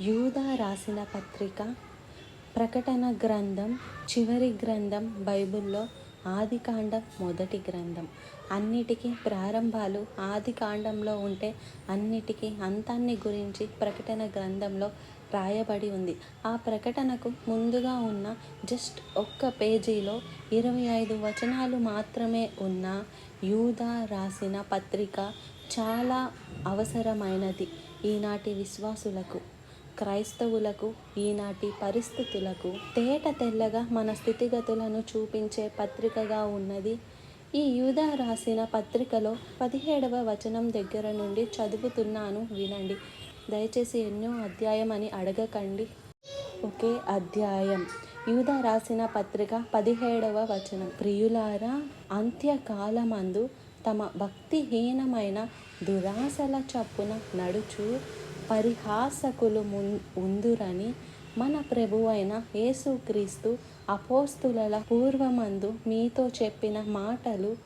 యూదా రాసిన పత్రిక ప్రకటన గ్రంథం చివరి గ్రంథం బైబిల్లో ఆది కాండం మొదటి గ్రంథం. అన్నిటికీ ప్రారంభాలు ఆది కాండంలో ఉంటే అన్నిటికీ అంతాన్ని గురించి ప్రకటన గ్రంథంలో రాయబడి ఉంది. ఆ ప్రకటనకు ముందుగా ఉన్న జస్ట్ ఒక్క పేజీలో ఇరవై ఐదు వచనాలు మాత్రమే ఉన్న యూదా రాసిన పత్రిక చాలా అవసరమైనది ఈనాటి విశ్వాసులకు. క్రైస్తవులకు ఈనాటి పరిస్థితులకు తేట తెల్లగా మన స్థితిగతులను చూపించే పత్రికగా ఉన్నది. ఈ యూదా రాసిన పత్రికలో పదిహేడవ వచనం దగ్గర నుండి చదువుతున్నాను వినండి. దయచేసి ఎన్నో అధ్యాయం అని అడగకండి. ఒకే అధ్యాయం. యూదా రాసిన పత్రిక పదిహేడవ వచనం. ప్రియులారా అంత్యకాలమందు తమ భక్తిహీనమైన దురాశల చప్పున నడుచు పరిహాసకులు ఉందురని మన ప్రభువైన యేసుక్రీస్తు అపోస్తుల పూర్వమందు మీతో చెప్పిన మాటలు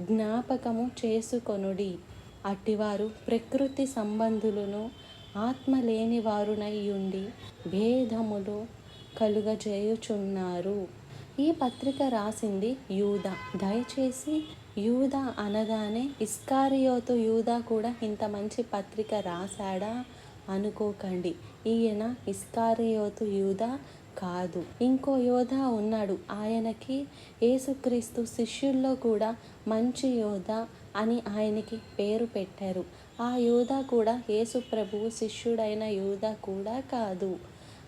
జ్ఞాపకము చేసుకొనుడి. అట్టివారు ప్రకృతి సంబంధులను ఆత్మ లేని వారునయ్యుండి భేదములు కలుగజేయుచున్నారు. ఈ పత్రిక రాసింది యూద. దయచేసి యూద అనగానే ఇస్కారియోతు యూద కూడా ఇంత మంచి పత్రిక రాశాడా? అనుకోకండి. ఈయన ఇస్కారియోతు యూదా కాదు. ఇంకో యోధ ఉన్నాడు. ఆయనకి యేసుక్రీస్తు శిష్యుల్లో కూడా మంచి యోధ అని ఆయనకి పేరు పెట్టారు. ఆ యోధ కూడా యేసు ప్రభువు శిష్యుడైన యూద కూడా కాదు.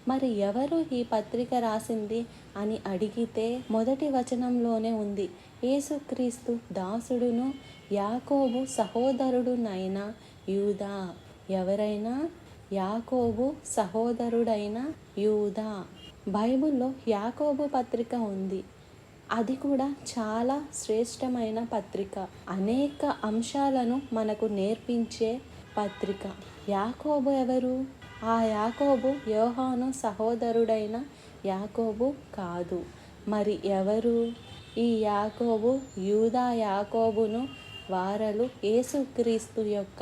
మరి ఎవరు ఈ పత్రిక రాసింది అని అడిగితే మొదటి వచనంలోనే ఉంది. యేసుక్రీస్తు దాసుడును యాకోబు సహోదరుడునైన యూదా. ఎవరైనా యాకోబు సహోదరుడైన యూదా. బైబిల్లో యాకోబు పత్రిక ఉంది. అది కూడా చాలా శ్రేష్టమైన పత్రిక. అనేక అంశాలను మనకు నేర్పించే పత్రిక. యాకోబు ఎవరు? ఆ యాకోబు యోహాను సహోదరుడైన యాకోబు కాదు. మరి ఎవరు? ఈ యాకోబు యూదా యాకోబును వారలు యేసుక్రీస్తు యొక్క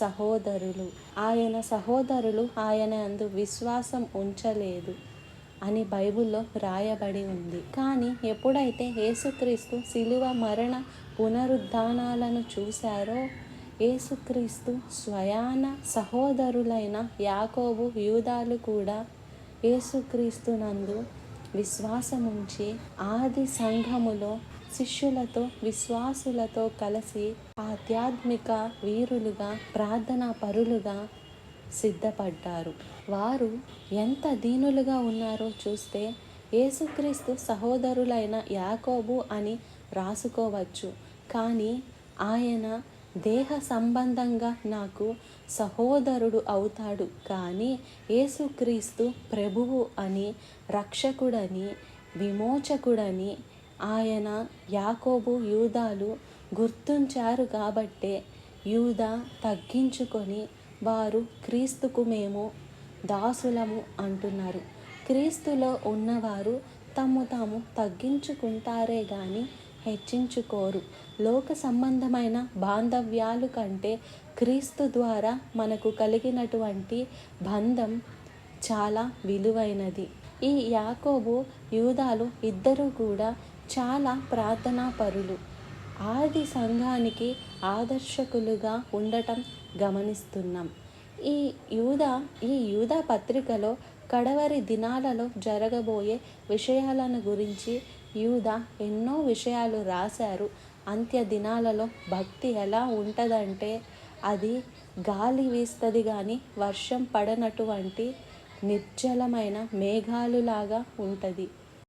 సహోదరులు. ఆయన సహోదరులు ఆయన అందు విశ్వాసం ఉంచలేదు అని బైబిల్లో రాయబడి ఉంది. కానీ ఎప్పుడైతే యేసుక్రీస్తు శిలువ మరణ పునరుద్ధానాలను చూశారో యేసుక్రీస్తు స్వయాన సహోదరులైన యాకోబు యూదాలు కూడా యేసుక్రీస్తునందు విశ్వాసముంచి ఆది సంఘములో శిష్యులతో విశ్వాసులతో కలిసి ఆధ్యాత్మిక వీరులుగా ప్రార్థనా పరులుగా సిద్ధపడ్డారు. వారు ఎంత దీనులుగా ఉన్నారో చూస్తే యేసుక్రీస్తు సహోదరులైన యాకోబు అని రాసుకోవచ్చు. కానీ ఆయన దేహ సంబంధంగా నాకు సహోదరుడు అవుతాడు. కానీ యేసుక్రీస్తు ప్రభువు అని రక్షకుడని విమోచకుడని ఆయన యాకోబు యూదాలు గుర్తించారు కాబట్టే యూద తగ్గించుకొని వారు క్రీస్తుకు మేము దాసులము అంటున్నారు. క్రీస్తులో ఉన్నవారు తమ్ము తాము తగ్గించుకుంటారే కానీ హెచ్చించుకోరు. లోక సంబంధమైన బాంధవ్యాలు కంటే క్రీస్తు ద్వారా మనకు కలిగినటువంటి బంధం చాలా విలువైనది. ఈ యాకోబు యూదాలు ఇద్దరు కూడా చాలా ప్రార్థనా పరులు ఆది సంఘానికి ఆదర్శకులుగా ఉండటం గమనిస్తున్నాం. ఈ యూద ఈ యూదా పత్రికలో కడవరి దినాలలో జరగబోయే విషయాలను గురించి యూద ఎన్నో విషయాలు రాశారు. అంత్య దినాలలో భక్తి ఎలా ఉంటుందంటే అది గాలి వీస్తుంది కానీ వర్షం పడనటువంటి నిర్జలమైన మేఘాలులాగా ఉంటుంది.